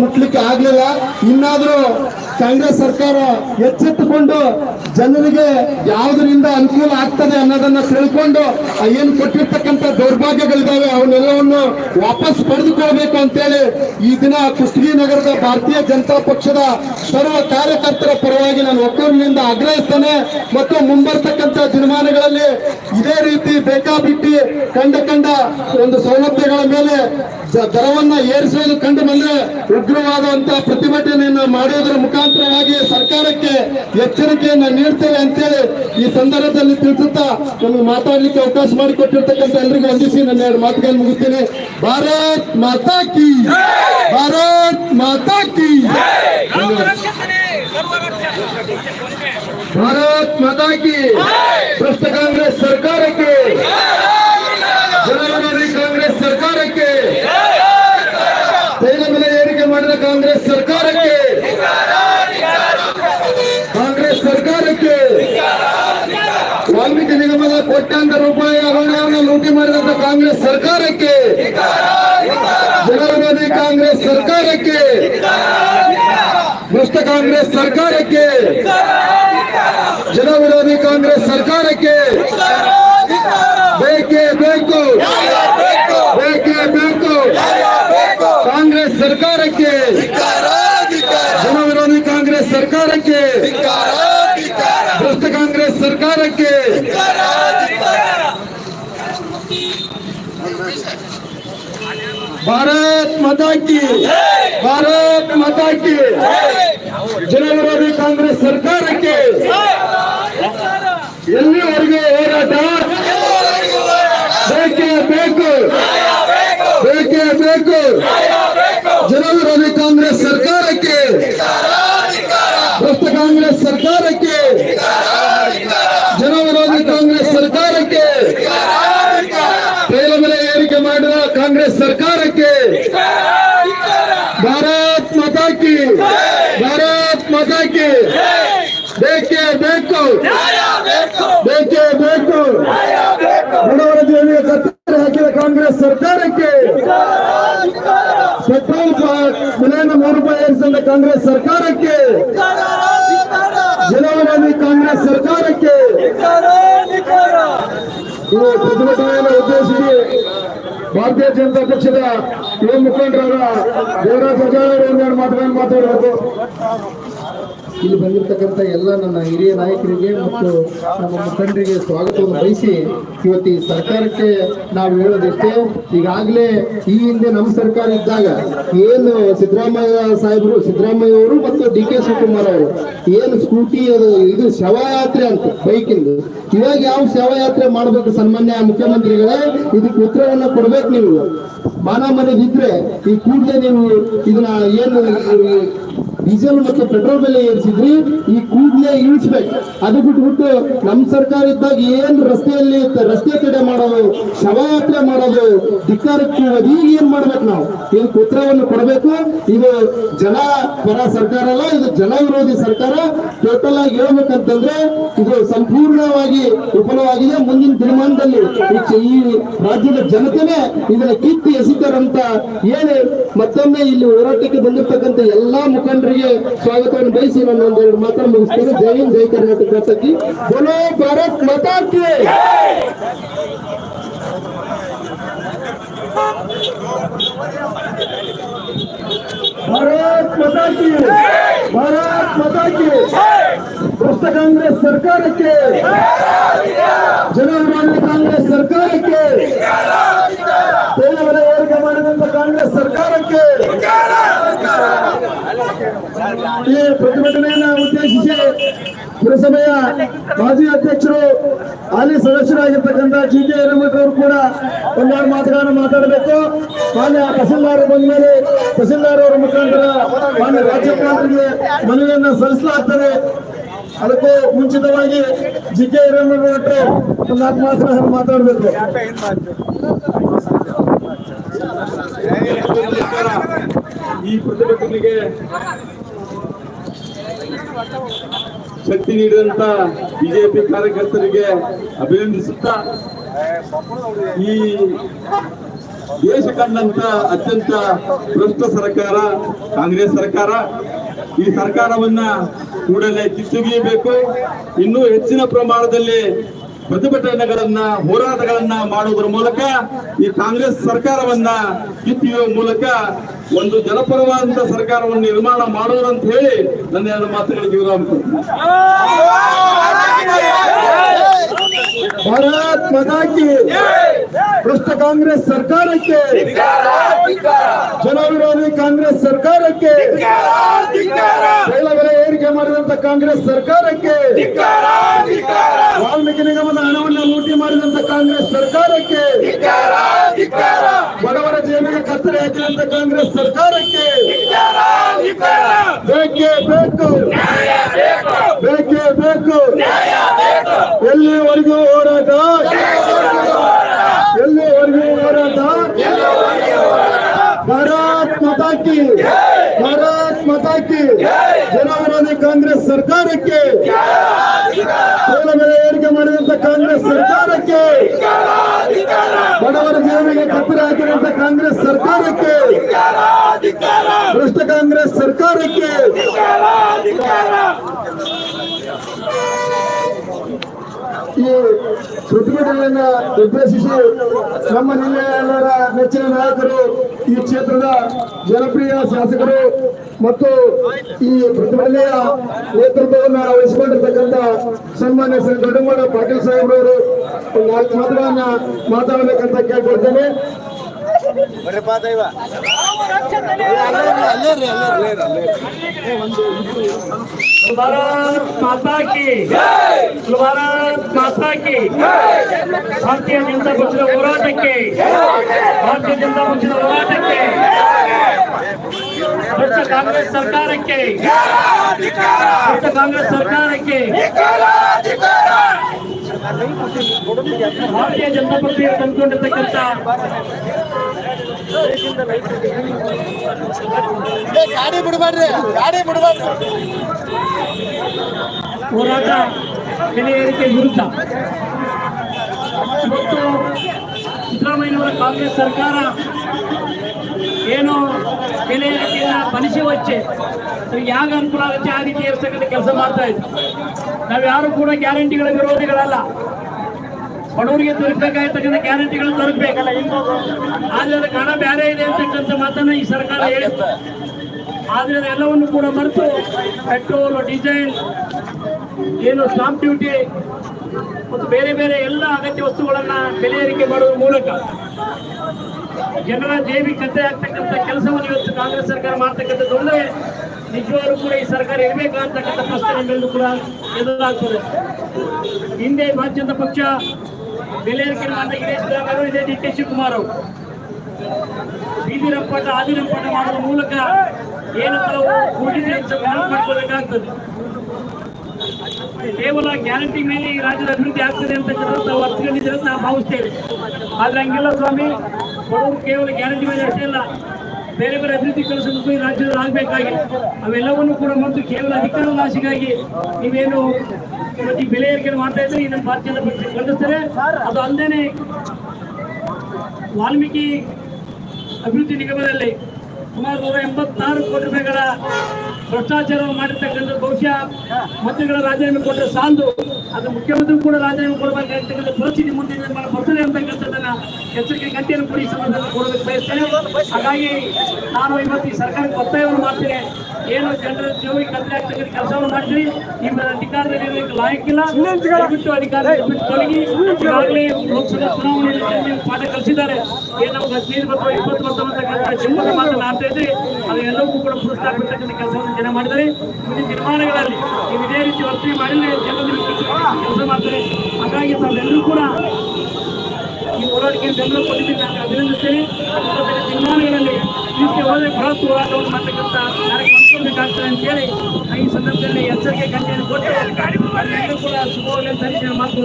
ಮುಟ್ಲಿಕ್ಕೆ ಆಗ್ಲಿಲ್ಲ. ಇನ್ನಾದ್ರೂ ಕಾಂಗ್ರೆಸ್ ಸರ್ಕಾರ ಎಚ್ಚೆತ್ತುಕೊಂಡು ಜನರಿಗೆ ಯಾವುದರಿಂದ ಅನುಕೂಲ ಆಗ್ತದೆ ಅನ್ನೋದನ್ನ ತಿಳ್ಕೊಂಡು ಏನು ಕೊಟ್ಟಿರ್ತಕ್ಕಂಥ ದೌರ್ಭಾಗ್ಯಗಳಿದಾವೆ ಅವನ್ನೆಲ್ಲವನ್ನು ವಾಪಸ್ ಪಡೆದುಕೊಳ್ಬೇಕು ಅಂತೇಳಿ ಈ ದಿನ ಕುಸ್ತಿ ನಗರದ ಭಾರತೀಯ ಜನತಾ ಪಕ್ಷದ ಸರ್ವ ಕಾರ್ಯಕರ್ತರ ಪರವಾಗಿ ನಾನು ಒಕ್ಕೂರಿನಿಂದ ಆಗ್ರಹಿಸ್ತೇನೆ. ಮತ್ತು ಮುಂಬರ್ತಕ್ಕಂಥ ದಿನಮಾನಗಳಲ್ಲಿ ಇದೇ ರೀತಿ ಬೇಕಾಬಿಟ್ಟಿ ಕಂಡ ಕಂಡ ಒಂದು ಸೌಲಭ್ಯಗಳ ಮೇಲೆ ದರವನ್ನ ಏರಿಸೋದು ಕಂಡು ಬಂದ್ರೆ ಉಗ್ರವಾದಂತಹ ಪ್ರತಿಭಟನೆಯನ್ನ ಮಾಡುವುದರ ಮುಖಾಂತರವಾಗಿ ಸರ್ಕಾರಕ್ಕೆ ಎಚ್ಚರಿಕೆಯನ್ನ ನೀಡ್ತೇವೆ ಅಂತೇಳಿ ಈ ಸಂದರ್ಭದಲ್ಲಿ ತಿಳಿಸುತ್ತಾ ನಮಗೆ ಮಾತಾಡಲಿಕ್ಕೆ ಅವಕಾಶ ಮಾಡಿಕೊಟ್ಟಿರ್ತಕ್ಕಂಥ ಎಲ್ರಿಗೂ ವಂದಿಸಿ ನನ್ನ ಎರಡು ಮಾತುಗಳನ್ನು ಮುಗಿಸ್ತೀನಿ. ಭಾರತ್ ಮಾತಾ ಕಿ ಭಾರತ್ ಮಾತಾ ಕಿ ಭಾರತ್ ಮಾತಾ ಕಿ ಭ್ರಷ್ಟ ಕಾಂಗ್ರೆಸ್ ಸರ್ಕಾರಕ್ಕೆ ಲೂಟಿ ಮಾಡಿದಂತ ಕಾಂಗ್ರೆಸ್ ಸರ್ಕಾರಕ್ಕೆ ಜನವಿರೋಧಿ ಕಾಂಗ್ರೆಸ್ ಸರ್ಕಾರಕ್ಕೆ ಭ್ರಷ್ಟ ಕಾಂಗ್ರೆಸ್ ಸರ್ಕಾರಕ್ಕೆ ಜನವಿರೋಧಿ ಕಾಂಗ್ರೆಸ್ ಸರ್ಕಾರಕ್ಕೆ ಬೇಕೇ ಬೇಕು ಬೇಕೇ ಬೇಕು ಕಾಂಗ್ರೆಸ್ ಸರ್ಕಾರಕ್ಕೆ ಜನವಿರೋಧಿ ಕಾಂಗ್ರೆಸ್ ಸರ್ಕಾರಕ್ಕೆ ಭ್ರಷ್ಟ ಕಾಂಗ್ರೆಸ್ ಸರ್ಕಾರಕ್ಕೆ ಭಾರತ್ ಮಾತಾ ಕಿ ಭಾರತ್ ಮಾತಾ ಕಿ ಜನವಿರೋಧಿ ಕಾಂಗ್ರೆಸ್ ಸರ್ಕಾರಕ್ಕೆ ಎಲ್ಲಿವರೆಗೂ ಹೋರಾಟ ಬೇಕೇ ಬೇಕು ಬೇಕೇ ಬೇಕು ಜನವಿರೋಧಿ ಕಾಂಗ್ರೆಸ್ ಸರ್ಕಾರಕ್ಕೆ ಭ್ರಷ್ಟ ಕಾಂಗ್ರೆಸ್ ಸರ್ಕಾರಕ್ಕೆ ಜನವಿರೋಧಿ ಕಾಂಗ್ರೆಸ್ ಸರ್ಕಾರಕ್ಕೆ ತೈಲ ಬೆಲೆ ಏರಿಕೆ ಮಾಡಿದ ಕಾಂಗ್ರೆಸ್ ಸರ್ಕಾರಕ್ಕೆ ಭಾರತ್ ಮಾತಾ ಕಿ ಭಾರತ್ ಮಾತಾ ಕಿ ಬೇಕೇ ಬೇಕು ಬೇಕೇ ಬೇಕು ಬಡವರ ಜೀವನಿಗೆ ಕತ್ತರಿ ಹಾಕಿದ ಕಾಂಗ್ರೆಸ್ ಸರ್ಕಾರಕ್ಕೆ ಪೆಟ್ರೋಲ್ ಬೆಲೆಯನ್ನು ಮೂರು ರೂಪಾಯಿ ಏರಿಸಿದ ಕಾಂಗ್ರೆಸ್ ಸರ್ಕಾರಕ್ಕೆ ಜನವಿರೋಧಿ ಕಾಂಗ್ರೆಸ್ ಸರ್ಕಾರಕ್ಕೆ ಇದು ಪ್ರತಿಭಟನೆಯನ್ನು ಉದ್ದೇಶಿಸಿ ಭಾರತೀಯ ಜನತಾ ಪಕ್ಷದ ಯುವ ಮುಖಂಡರಾದ ದೇವರಾಜ್ ಅಜಾಳ್ ಒಂದೆರಡು ಮಾತುಗಳನ್ನು ಮಾತಾಡಬೇಕು ಇಲ್ಲಿ ಬಂದಿರತಕ್ಕಂಥ ಎಲ್ಲ ನನ್ನ ಹಿರಿಯ ನಾಯಕರಿಗೆ ಮತ್ತು ನಮ್ಮ ಮುಖಂಡರಿಗೆ ಸ್ವಾಗತವನ್ನು ಬಯಸಿ ಇವತ್ತು ಈ ಸರ್ಕಾರಕ್ಕೆ ನಾವು ಹೇಳೋದಿಷ್ಟೇ, ಈಗಾಗಲೇ ಈ ಹಿಂದೆ ನಮ್ಮ ಸರ್ಕಾರ ಇದ್ದಾಗ ಏನು ಸಿದ್ದರಾಮಯ್ಯ ಸಾಹೇಬರು ಸಿದ್ದರಾಮಯ್ಯ ಅವರು ಮತ್ತು ಡಿ ಕೆ ಶಿವಕುಮಾರ್ ಅವರು ಏನು ಸ್ಕೂಟಿ, ಅದು ಇದು ಶವಯಾತ್ರೆ ಅಂತ ಬೈಕಿಂದು ಇವಾಗ ಯಾವ ಶವಯಾತ್ರೆ ಮಾಡಬೇಕು ಸನ್ಮಾನ್ಯ ಮುಖ್ಯಮಂತ್ರಿಗಳೇ, ಇದಕ್ಕೆ ಉತ್ತರವನ್ನ ಕೊಡ್ಬೇಕು ನೀವು. ಮಾನ ಮನೆಗಿದ್ರೆ ಈ ಕೂಡಲೇ ನೀವು ಇದನ್ನ ಏನು ಡೀಸೆಲ್ ಮತ್ತು ಪೆಟ್ರೋಲ್ ಬೆಲೆ ಏರಿಸಿದ್ರಿ, ಈ ಕೂಡಲೇ ಇಳಿಸ್ಬೇಕು. ಅದು ಬಿಟ್ಬಿಟ್ಟು ನಮ್ಮ ಸರ್ಕಾರ ಇದ್ದಾಗ ಏನು ರಸ್ತೆಯಲ್ಲಿ ರಸ್ತೆ ತಡೆ ಮಾಡೋದು, ಶವಯಾತ್ರೆ ಮಾಡೋದು, ಧಿಕ್ಕಾರಕ್ಕೆ ಈಗ ಏನ್ ಮಾಡ್ಬೇಕು ನಾವು? ಏನು ಪುತ್ರವನ್ನು ಕೊಡಬೇಕು. ಇದು ಜನ ಪರ ಸರ್ಕಾರ ಅಲ್ಲ, ಇದು ಜನ ವಿರೋಧಿ ಸರ್ಕಾರ. ಟೋಟಲ್ ಆಗಿ ಹೇಳ್ಬೇಕಂತಂದ್ರೆ, ಇದು ಸಂಪೂರ್ಣವಾಗಿ ವಿಫಲವಾಗಿದೆ. ಮುಂದಿನ ದಿನಮಾನದಲ್ಲಿ ಈ ಈ ರಾಜ್ಯದ ಜನತೆನೇ ಇದನ್ನ ಕಿತ್ತಿ ಎಸಿತಾರಂತ ಹೇಳಿ ಮತ್ತೊಮ್ಮೆ ಇಲ್ಲಿ ಹೋರಾಟಕ್ಕೆ ಬಂದಿರ್ತಕ್ಕಂಥ ಎಲ್ಲಾ ಮುಖಂಡರಿಗೆ ಸ್ವಾಗತವನ್ನು ಬಯಸಿ ನಾನು ಒಂದೆರಡು ಮಾತನ್ನು ಮುಗಿಸ್ತೇನೆ ಜೈ ಹಿಂದ್ ಜೈ ಕರ್ನಾಟಕ ಸಖಿ ಬೋಲೋ ಭಾರತ್ ಮಾತಾ ಕಿ ಭಾರತ್ ಮಾತಾ ಕಿ ಭಾರತ್ ಮಾತಾ ಕಿ ಭ್ರಷ್ಟ ಕಾಂಗ್ರೆಸ್ ಸರ್ಕಾರಕ್ಕೆ ಜನವಿರೋಧಿ ಕಾಂಗ್ರೆಸ್ ಸರ್ಕಾರಕ್ಕೆ ತೈಲ ಬೆಲೆ ಏರಿಕೆ ಮಾಡಿದಂತ ಕಾಂಗ್ರೆಸ್ ಸರ್ಕಾರಕ್ಕೆ ಈ ಪ್ರತಿಭಟನೆಯನ್ನ ಉದ್ದೇಶಿಸಿ ಪುರಸಭೆಯ ಮಾಜಿ ಅಧ್ಯಕ್ಷರು, ಹಾಲಿ ಸದಸ್ಯರಾಗಿರ್ತಕ್ಕಂಥ ಜಿ ಕೆ ಅವರು ಕೂಡ ಒಂದಾರು ಮಾತುಗಳನ್ನು ಮಾತಾಡಬೇಕು. ಮಾನ್ಯ ತಹಸೀಲ್ದಾರ್ ಬಂದ ಮೇಲೆ ತಹಸೀಲ್ದಾರ್ ಅವರ ಮುಖಾಂತರ ಮಾನ್ಯ ರಾಜ್ಯಪಾಲರಿಗೆ ಮನವಿಯನ್ನು ಸಲ್ಲಿಸಲಾಗ್ತದೆ. ಅದಕ್ಕೂ ಮುಂಚಿತವಾಗಿ ಜಿ ಕೆ ಹಿರೇಮಠ ಒಂದಾರು ಮಾತುಗಳನ್ನು ಮಾತಾಡಬೇಕು. ಈ ಪ್ರತಿಭಟನೆಗೆ ಶಕ್ತಿ ನೀಡಿದಂತ ಬಿಜೆಪಿ ಕಾರ್ಯಕರ್ತರಿಗೆ ಅಭಿನಂದಿಸುತ್ತಾ, ಈ ದೇಶ ಕಂಡಂತ ಅತ್ಯಂತ ಭ್ರಷ್ಟ ಸರ್ಕಾರ, ಕಾಂಗ್ರೆಸ್ ಸರ್ಕಾರ, ಈ ಸರ್ಕಾರವನ್ನ ಕೂಡಲೇ ಕಿತ್ತೊಗೆಯಬೇಕು. ಇನ್ನೂ ಹೆಚ್ಚಿನ ಪ್ರಮಾಣದಲ್ಲಿ ಪ್ರತಿಭಟನೆಗಳನ್ನ, ಹೋರಾಟಗಳನ್ನ ಮಾಡುವುದರ ಮೂಲಕ ಈ ಕಾಂಗ್ರೆಸ್ ಸರ್ಕಾರವನ್ನ ಕಿತ್ತಿಯುವ ಮೂಲಕ ಒಂದು ಜನಪರವಾದಂತ ಸರ್ಕಾರವನ್ನು ನಿರ್ಮಾಣ ಮಾಡೋದಂತ ಹೇಳಿ ನನ್ನ ಎರಡು ಮಾತುಗಳಿಗೆ ವಿರಾಮ ಭಾರತ್ ಮಾತಾ ಕಿ ಭ್ರಷ್ಟ ಕಾಂಗ್ರೆಸ್ ಸರ್ಕಾರಕ್ಕೆ ಜನವಿರೋಧಿ ಕಾಂಗ್ರೆಸ್ ಸರ್ಕಾರಕ್ಕೆ ತೈಲ ಬೆಲೆ ಏರಿಕೆ ಮಾಡಿದಂತ ಕಾಂಗ್ರೆಸ್ ಸರ್ಕಾರಕ್ಕೆ ವಾಲ್ಮೀಕಿ ನಿಗಮದ ಹಣವನ್ನು ಲೂಟಿ ಮಾಡಿದಂತ ಕಾಂಗ್ರೆಸ್ ಸರ್ಕಾರಕ್ಕೆ ಬಡವರ ಜೀವನಕ್ಕೆ ಕತ್ತರಿ ಹಾಕಿದಂತ ಕಾಂಗ್ರೆಸ್ ಸರ್ಕಾರಕ್ಕೆ ಬೇಕೇ ಬೇಕು ಬೇಕೇ ಬೇಕು, ಎಲ್ಲಿವರೆಗೂ ಹೋರಾಟ ಭಾರತ್ ಮಾತಾ ಕಿ ಭಾರತ್ ಮಾತಾ ಕಿ ಜನ ವಿರೋಧಿ ಕಾಂಗ್ರೆಸ್ ಸರ್ಕಾರಕ್ಕೆ ತೈಲ ಬೆಲೆ ಏರಿಕೆ ಮಾಡಿದಂತ ಕಾಂಗ್ರೆಸ್ ಸರ್ಕಾರಕ್ಕೆ. ಬಡವರ ಜೀವನಿಗೆ ಕತ್ತರಿ ಹಾಕಿರುವಂತ ಕಾಂಗ್ರೆಸ್ ಸರ್ಕಾರಕ್ಕೆ. ಭ್ರಷ್ಟ ಕಾಂಗ್ರೆಸ್ ಸರ್ಕಾರಕ್ಕೆ. ಈ ಪ್ರತಿಭಟನೆಯನ್ನ ಉದ್ದೇಶಿಸಿ ನಮ್ಮ ನಿನ್ನೆಲ್ಲರ ನೆಚ್ಚಿನ ನಾಯಕರು ಈ ಕ್ಷೇತ್ರದ ಜನಪ್ರಿಯ ಶಾಸಕರು ಮತ್ತು ಈ ಪ್ರತಿಭಟನೆಯ ನೇತೃತ್ವವನ್ನು ವಹಿಸಿಕೊಂಡಿರ್ತಕ್ಕಂಥ ಸನ್ಮಾನ್ಯ ಶ್ರೀ ದೊಡ್ಡಮಡ ಪಾಟೀಲ್ ಸಾಹೇಬ್ರವರು ಅವರು ನಾಲ್ಕು ಮಾತುಗಳನ್ನ ಮಾತಾಡಬೇಕಂತ ಕೇಳ್ಕೊಳ್ತೇನೆ. भारत माता की ಭಾರತ್ ಮಾತಾ ಕಿ ಭಾರತೀಯ ಜನತಾ ಪಕ್ಷದ ಹೋರಾಟಕ್ಕೆ ಭಾರತೀಯ ಜನತಾ ಪಕ್ಷದ ಹೋರಾಟಕ್ಕೆ ಭ್ರಷ್ಟ ಕಾಂಗ್ರೆಸ್ ಸರ್ಕಾರಕ್ಕೆ ಭ್ರಷ್ಟ ಕಾಂಗ್ರೆಸ್ ಸರ್ಕಾರಕ್ಕೆ ಭಾರತೀಯ ಜನತಾ ಪಕ್ಷ ತಂದುಕೊಂಡಿರ್ತಕ್ಕಂಥ ಗಾಡಿ ಬಿಡಬೇಡ್ರಿ ಗಾಡಿ ಬಿಡಬೇಡ್ರಿ ಹೋರಾಟ ಬೆಲೆ ವಿರುದ್ಧ. ಇವತ್ತು ಸಿದ್ದರಾಮಯ್ಯನವರ ಕಾಂಗ್ರೆಸ್ ಸರ್ಕಾರ ಏನು ಬೆಲೆ ಬಲಿಸಿ ವಚ್ಚೆ ಯಾಗ ಅನುಕೂಲ ಆಗುತ್ತೆ, ಆ ರೀತಿ ಇರ್ತಕ್ಕಂಥ ಕೆಲಸ ಮಾಡ್ತಾ ಇದ್ರು. ನಾವು ಯಾರು ಕೂಡ ಗ್ಯಾರಂಟಿಗಳ ವಿರೋಧಿಗಳಲ್ಲ. ಬಡವರಿಗೆ ತಲುಪಬೇಕಾಗಿರ್ತಕ್ಕಂಥ ಗ್ಯಾರಂಟಿಗಳು ತಲುಪಬೇಕಲ್ಲ ಆದ್ರೆ ಹಣ ಬೇರೆ ಇದೆ ಅಂತಕ್ಕಂಥ ಮಾತನ್ನ ಈ ಸರ್ಕಾರ ಹೇಳಿತ್ತು. ಆದ್ರೆ ಅದೆಲ್ಲವನ್ನು ಕೂಡ ಮರೆತು ಪೆಟ್ರೋಲ್ ಡೀಸೆಲ್ ಏನು ಸ್ಟಾಂಪ್ ಡ್ಯೂಟಿ ಮತ್ತು ಬೇರೆ ಬೇರೆ ಎಲ್ಲ ಅಗತ್ಯ ವಸ್ತುಗಳನ್ನು ಬೆಲೆ ಏರಿಕೆ ಮಾಡುವ ಮೂಲಕ ಜನರ ಜೇಬಿ ಕತ್ತೆ ಆಗ್ತಕ್ಕಂಥ ಕೆಲಸವನ್ನು ಇವತ್ತು ಕಾಂಗ್ರೆಸ್ ಸರ್ಕಾರ ಮಾಡ್ತಕ್ಕಂಥದ್ದು ಅಂದ್ರೆ ನಿಜವಾಗ್ಲೂ ಕೂಡ ಈ ಸರ್ಕಾರ ಇರಬೇಕಾ ಅಂತಕ್ಕಂಥ ಪ್ರಶ್ನೆ ಕೂಡ ಎದುರಾಗ್ತದೆ. ಹಿಂದೆ ಭಾರತೀಯ ಜನತಾ ಪಕ್ಷ ಬೆಲೆ ಏರಿಕೆ ಮಾಡಿದ ಅವರು ಇದೇ, ಡಿ ಕೆ ಶಿವಕುಮಾರ್ ಅವರು. ಬೀದಿ ರಂಪಾಟ ಆದಿ ರಂಪಾಟ ಮಾಡುವ ಮೂಲಕ ಏನು ತಾವು ಕೂಡಿದೆ ಕೇವಲ ಗ್ಯಾರಂಟಿ ಮೇಲೆ ಈ ರಾಜ್ಯದ ಅಭಿವೃದ್ಧಿ ಆಗ್ತದೆ ಅಂತ ಅರ್ಥಕೊಂಡಿದ್ರೆ ಅಂತ ನಾವು ಭಾವಿಸ್ತೇವೆ ಆದ್ರೆ ಹಂಗಿಲ್ಲ ಸ್ವಾಮಿ ಬಡವರು ಕೇವಲ ಗ್ಯಾರಂಟಿ ಮೇಲೆ ಅಷ್ಟೇ ಇಲ್ಲ ಬೇರೆ ಬೇರೆ ಅಭಿವೃದ್ಧಿ ಕೆಲಸಕ್ಕೂ ಈ ರಾಜ್ಯದಲ್ಲಿ ಆಗಬೇಕಾಗಿದೆ. ಅವೆಲ್ಲವನ್ನು ಕೂಡ ಮತ್ತು ಕೇವಲ ಅಧಿಕಾರ ನಾಶಿಗಾಗಿ ನೀವೇನು ಇವತ್ತು ಬೆಲೆ ಏರಿಕೆ ಮಾಡ್ತಾ ಇದ್ರೆ ಈ ನಮ್ಮ ಭಾರತೀಯ ಅದು ಅಲ್ಲದೇನೆ ವಾಲ್ಮೀಕಿ ಅಭಿವೃದ್ಧಿ ನಿಗಮದಲ್ಲಿ ಸುಮಾರು ನೂರ ಎಂಬತ್ತಾರು ಕೋಟಿ ರೂಪಾಯಿಗಳ ಭ್ರಷ್ಟಾಚಾರವನ್ನು ಮಾಡಿರ್ತಕ್ಕಂಥ ಬಹುಶಃ ಮಂತ್ರಿಗಳ ರಾಜೀನಾಮೆ ಕೊಟ್ಟರೆ ಸಾಲದು. ಅದು ಮುಖ್ಯಮಂತ್ರಿ ಕೂಡ ರಾಜೀನಾಮೆ ಕೊಡಬೇಕಾಗಿರ್ತಕ್ಕಂಥ ಪರಿಸ್ಥಿತಿ ಮುಂದಿನ ನಿರ್ಮಾಣ ಬರ್ತದೆ ಅಂತಕ್ಕಂಥದ್ದನ್ನ ಎಚ್ಚರಿಕೆ ಗಂಟೆಯನ್ನು ಕೂಡ ಈ ಸಂದರ್ಭದಲ್ಲಿ ಕೊಡಬೇಕು ಬಯಸ್ತೇನೆ. ಹಾಗಾಗಿ ನಾನು ಇವತ್ತು ಈ ಸರ್ಕಾರಕ್ಕೆ ಒತ್ತಾಯವನ್ನು ಮಾಡ್ತೇನೆ. ಏನು ಜನರ ಜೀವಕ್ಕೆ ಕತ್ತಲೆ ಆಗ್ತಕ್ಕಂಥ ಕೆಲಸವನ್ನು ಮಾಡ್ತೀರಿ. ನಿಮ್ಮ ಅಧಿಕಾರದಲ್ಲಿ ಲಾಯಕ್ಕಿಲ್ಲ ಅಧಿಕಾರ ಬಿಟ್ಟು ತೊಲಗಿ ಈಗಾಗಲೇ ಲೋಕಸಭಾ ಚುನಾವಣೆಯಲ್ಲಿ ನೀವು ಪಾಠ ಕಲಿಸಿದ್ದಾರೆ. ಏನು ಹದಿನೈದು ಇಪ್ಪತ್ತು ವರ್ಷ ಅಂತಕ್ಕಂಥ ಜನ್ಮದ ಮಾತನ್ನು ಆಡ್ತಾ ಇದ್ರಿ. ಅದೆಲ್ಲವೂ ಕೂಡ ಪುರಸ್ಕಾರ ಬಿಡ್ತಕ್ಕಂಥ ಕೆಲಸವನ್ನು ಜನ ಮಾಡಿದ್ದಾರೆ. ಈ ನೀವು ಇದೇ ರೀತಿ ವರ್ತನೆ ಮಾಡಿದ್ರೆ ಜನರು ಕೆಲಸ ಮಾಡ್ತಾರೆ. ಹಾಗಾಗಿ ತಾವೆಲ್ಲರೂ ಕೂಡ ಈ ಹೋರಾಟಕ್ಕೆ ಬೆಂಬಲ ಕೊಟ್ಟಿದ್ದೀನಿ ನಾನು ಅಭಿನಂದಿಸ್ತೇನೆ. ತೀರ್ಮಾನಗಳಲ್ಲಿ ಬೃಹತ್ ಹೋರಾಟವನ್ನು ಮಾಡ್ತಕ್ಕಂಥ ಕಾರ್ಯಕ್ರಮ ಹಮ್ಮಿಕೊಳ್ಬೇಕಾಗ್ತದೆ ಅಂತ ಹೇಳಿ ನಾನು ಈ ಸಂದರ್ಭದಲ್ಲಿ ಎಚ್ಚರಿಕೆ ಗಂಟೆಯನ್ನು ಕೊಟ್ಟು ಎಲ್ಲರೂ ಕೂಡ ಶುಭವಾಗಲಿ ಅಂತ ಹೇಳಿ ನಾನು ಮಾತು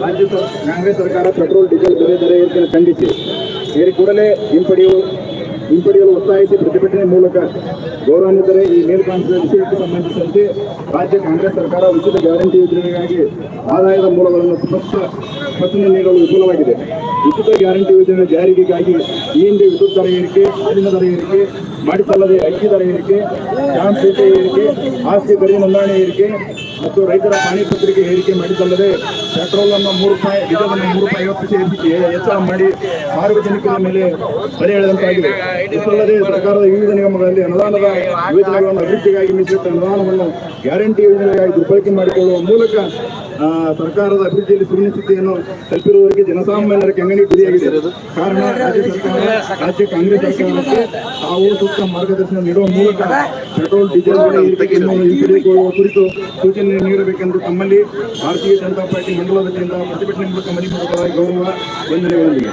ರಾಜ್ಯ ಕಾಂಗ್ರೆಸ್ ಸರ್ಕಾರ ಪೆಟ್ರೋಲ್ ಡೀಸೆಲ್ ಬೆಲೆ ದರ ಏರಿಕೆಯನ್ನು ಖಂಡಿಸಿ ಏರಿ ಕೂಡಲೇ ಹಿಂಪಡೆಯುವ ಹಿಂಪಡೆಯಲು ಒತ್ತಾಯಿಸಿ ಪ್ರತಿಭಟನೆ ಮೂಲಕ ಗೌರವಾನ್ವಿತರೆ ಈ ಮೇಲ್ಕಾಂಶದ ವಿಷಯಕ್ಕೆ ಸಂಬಂಧಿಸಿದಂತೆ ರಾಜ್ಯ ಕಾಂಗ್ರೆಸ್ ಸರ್ಕಾರ ಉಚಿತ ಗ್ಯಾರಂಟಿ ಯೋಜನೆಗಾಗಿ ಆದಾಯದ ಮೂಲಗಳನ್ನು ಸ್ಪಷ್ಟ ಸ್ಪಷ್ಟನೆ ನೀಡಲು ವಿಫಲವಾಗಿದೆ ಉಚಿತ ಗ್ಯಾರಂಟಿ ಯೋಜನೆ ಜಾರಿಗೆಗಾಗಿ ಈ ಹಿಂದೆ ವಿದ್ಯುತ್ ದರ ಏರಿಕೆ ಹಾಲಿನ ದರ ಏರಿಕೆ, ಮಾಡಿಸಲ್ಲದೆ ಅಕ್ಕಿ ದರ ಏರಿಕೆ ಪೇಟೆ ಏರಿಕೆ, ಆಸ್ತಿ ಬರಿ ನೋಂದಣಿ ಏರಿಕೆ ಮತ್ತು ರೈತರ ಪಾಣಿ ಪತ್ರಿಕೆ ಏರಿಕೆ ಮಾಡಿದ್ದಲ್ಲದೆ ಪೆಟ್ರೋಲ್ ಅನ್ನು ಮೂರು ರೂಪಾಯಿ, ಡೀಸೆಲ್ ಮೂರು ರೂಪಾಯಿ ಐವತ್ತು ಪೈಸೆ ಹೆಚ್ಚಳ ಮಾಡಿ ಸಾರ್ವಜನಿಕರ ಮೇಲೆ ಬರೆ ಎಳೆದಂತಾಗಿದೆ. ಇದಲ್ಲದೆ ಸರ್ಕಾರದ ವಿವಿಧ ನಿಗಮಗಳಲ್ಲಿ ಅನುದಾನದ ಯೋಜನೆಗಳನ್ನು ಅಭಿವೃದ್ಧಿಗಾಗಿ ಮೀಸಲಿಟ್ಟ ಅನುದಾನವನ್ನು ಗ್ಯಾರಂಟಿ ಯೋಜನೆಗಾಗಿ ದುರ್ಬಳಕೆ ಮಾಡಿಕೊಳ್ಳುವ ಮೂಲಕ ಸರ್ಕಾರದ ಅಭಿವೃದ್ಧಿಯಲ್ಲಿ ಸುಮ್ಮನೆ ಸ್ಥಿತಿಯನ್ನು ತಲುಪಿರುವವರಿಗೆ ಜನಸಾಮಾನ್ಯರ ಕೆಂಗಣಿ ಗುರಿಯಾಗಿದೆ. ಕಾರಣ ರಾಜ್ಯ ಸರ್ಕಾರ, ರಾಜ್ಯ ಕಾಂಗ್ರೆಸ್ ಸರ್ಕಾರಕ್ಕೆ ತಾವು ಸೂಕ್ತ ಮಾರ್ಗದರ್ಶನ ನೀಡುವ ಮೂಲಕ ಪೆಟ್ರೋಲ್, ಡೀಸೆಲ್ ಹಿಂಪಡೆದುಕೊಳ್ಳುವ ಕುರಿತು ಸೂಚನೆ ನೀಡಬೇಕೆಂದು ತಮ್ಮಲ್ಲಿ ಭಾರತೀಯ ಜನತಾ ಪಾರ್ಟಿ ಮಂಡಲ ವತಿಯಿಂದ ಪ್ರತಿಭಟನೆ ಮೂಲಕ ಮನವಿ ಗೌರವ ವಂದನೆಗಳೊಂದಿಗೆ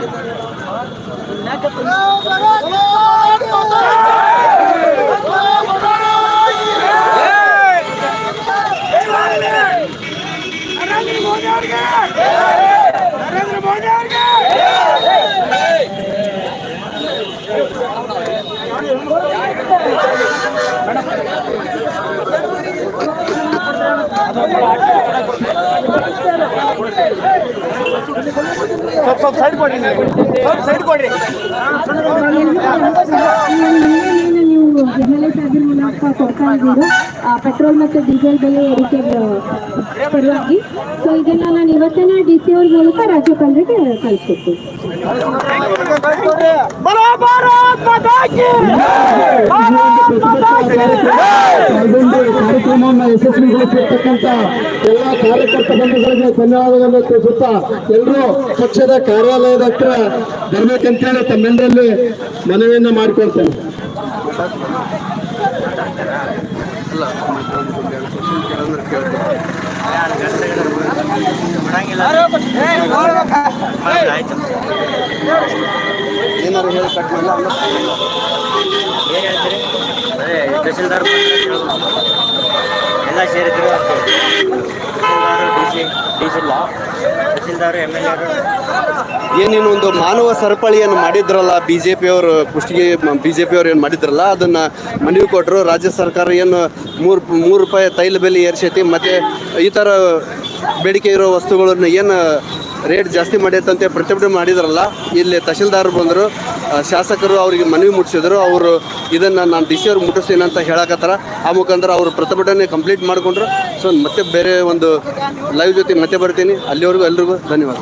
ಸ್ವಲ್ಪ ಸ್ವಲ್ಪ ಸೈಡ್ ಕೊಡಿ ನೀವು. ಸ್ವಲ್ಪ ಸೈಡ್ ಕೊಡಿ ಸಾಹೇಬ್ರ ಮೂಲಕ ಕೊಡ್ತಾ ಇದ್ದೀರಾ ಪೆಟ್ರೋಲ್ ಮತ್ತು ಡೀಸೆಲ್ ಬೆಲೆ ಏರಿಕೆ ಪರವಾಗಿ. ಸೊ ಇದನ್ನ ನಾನು ಇವತ್ತಿನ ಡಿ ಸಿ ಅವ್ರ ಮೂಲಕ ರಾಜ್ಯಪಾಲರಿಗೆ ಕಳಿಸ್ಕೊಡ್ತೀನಿ. ಯಶಸ್ವಿಗೊಳಿಸಿರ್ತಕ್ಕಂಥ ಎಲ್ಲ ಕಾರ್ಯಕರ್ತ ಬಂಧುಗಳಿಗೆ ಧನ್ಯವಾದಗಳನ್ನು ತಿಳಿಸುತ್ತಾ ಎಲ್ಲರೂ ಪಕ್ಷದ ಕಾರ್ಯಾಲಯದ ಹತ್ರ ಬರ್ಬೇಕಂತೇಳಿ ತಮ್ಮೆಲ್ಲರಲ್ಲಿ ಮನವಿಯನ್ನು ಮಾಡಿಕೊಳ್ತೇನೆ. ಏನಾರು ಹೇಳಿ ಕಟ್ ಮಾಡಲ್ಲ ಏನು ಹೇಳ್ತೀರಿ? ಅದೇ ತಹಸೀಲ್ದಾರ್. ಎಲ್ಲ ಸೇರಿದ್ರು ಏನೇನು ಒಂದು ಮಾನವ ಸರಪಳಿಯನ್ನು ಮಾಡಿದ್ರಲ್ಲ ಬಿ ಜೆ ಪಿಯವರು ಕುಷ್ಟಗಿ ಬಿ ಜೆ ಏನು ಮಾಡಿದ್ರಲ್ಲ, ಅದನ್ನು ಮನವಿ ಕೊಟ್ಟರು ರಾಜ್ಯ ಸರ್ಕಾರ ಏನು ಮೂರು ಮೂರು ರೂಪಾಯಿ ತೈಲ ಬೆಲೆ ಏರ್ಸೈತಿ, ಮತ್ತು ಈ ಥರ ಬೇಡಿಕೆ ಇರೋ ವಸ್ತುಗಳನ್ನು ಏನು ರೇಟ್ ಜಾಸ್ತಿ ಮಾಡೈತಂತೆ ಪ್ರತಿಭಟನೆ ಮಾಡಿದ್ರಲ್ಲ, ಇಲ್ಲಿ ತಹಶೀಲ್ದಾರ್ ಬಂದರು ಶಾಸಕರು ಅವರಿಗೆ ಮನವಿ ಮುಟ್ಟಿಸಿದ್ರು, ಅವರು ಇದನ್ನು ನಾನು ಡಿ ಸಿ ಅವ್ರಿಗೆ ಮುಟ್ಟಿಸ್ತೀನಿ ಅಂತ ಹೇಳಕತ್ತಾರ. ಆ ಮುಖಾಂತರ ಅವರು ಪ್ರತಿಭಟನೆ ಕಂಪ್ಲೀಟ್ ಮಾಡಿಕೊಂಡ್ರು. ಸೊ ಮತ್ತೆ ಬೇರೆ ಒಂದು ಲೈವ್ ಜೊತೆ ಮತ್ತೆ ಬರ್ತೀನಿ. ಅಲ್ಲಿವರೆಗೂ ಎಲ್ರಿಗೂ ಧನ್ಯವಾದ.